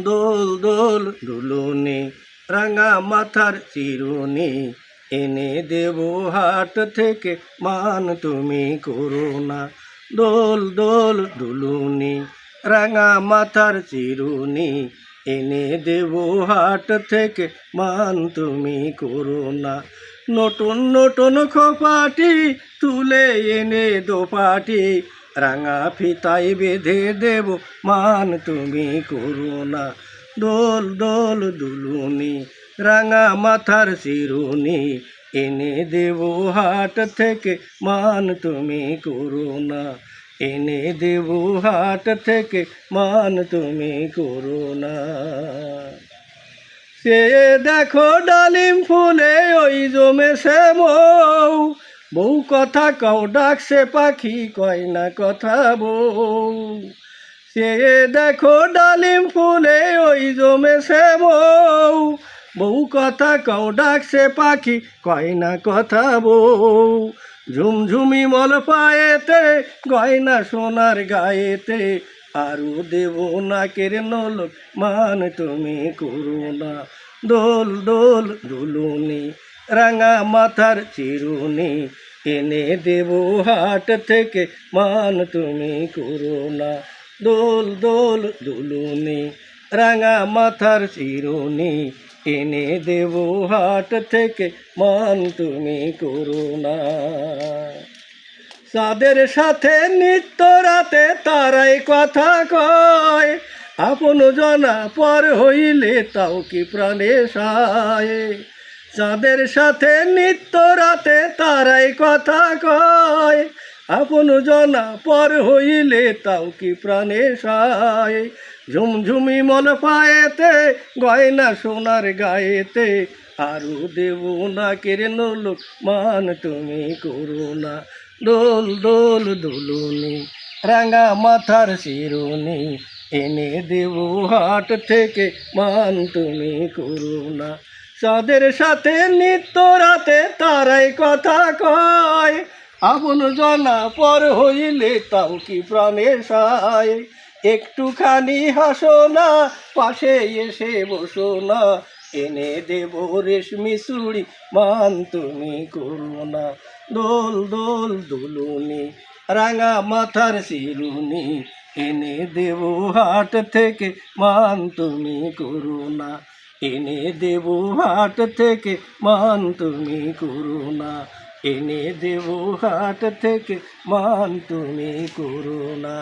দোল দোল দুলুনি, রাঙা মাথার চিরুনি। এনে দেব হাট থেকে মান তুমি করুণা। দোল দোল দুলুনি, রাঙা মাথার চিরুনি। এনে দেব হাট থেকে মান তুমি করুণা। নতুন নতুন খোপাটি তুলে এনে দোপাটি রাঙা ফিতাই বেঁধে দেব, মান তুমি করুণা। দোল দোল দুলুনি, রাঙা মাথার শিরুনি, এনে দেব হাট থেকে, মান তুমি করুণা। এনে দেব হাট থেকে, মান তুমি করুণা। সে দেখো ডালিম ফুলে, ওই জমেছে মৌ বউ কথা কও ডাকছে পাখি, কয় না কথা বউ। সে দেখো ডালিম ফুলে, ওই জমেছে মৌ বউ। কথা কও ডাকছে পাখি, কয় না কথা বউ। ঝুমঝুমি মল পায়েতে গয়না সোনার গায়েতে। আরু দেব নাকের নলক মান তুমি করুণা। দোল দোল দুলুনি রাঙা মাথার চিরুনি এনে দেব হাট থেকে। মান তুমি করুণা দোল দোল দুলুনি। রাঙা মাথার চিরুনি এনে দেব হাট থেকে। মান তুমি করুণা সাদের সাথে নিত্য রাতে তারাই কথা কয়। আপন জনা পর হইলে তাও কি প্রাণে সায়? চাঁদের সাথে নিত্য রাতে তারাই কথা কয়, আপন জনা পর হইলে তাও কি প্রাণে সায়? ঝুমঝুমি মল পায়েতে, গয়না সোনার গায়েতে, আরু দেব না কেরে নলুক মান তুমি করুণা দোল দোল, দুলুনি, রাঙা মাথার শিরুনি, এনে দেব হাট থেকে, মান তুমি করুণা চাঁদের সাথে নিত্য রাতে তারাই কথা কয়। আপন জনা পর হইলে তাও কি প্রাণে সায়? একটুখানি হাসো না, পাশে এসে বসো না। এনে দেব রেশমি চুড়ি, মান তুমি করুণা দোল দোল দুলুনি, রাঙা মাথার শিরুনি। এনে দেব হাট থেকে, মান তুমি করুণা এনে দেব হাট থেকে মান তুমি করুণা এনে দেব হাট থেকে মান তুমি করুণা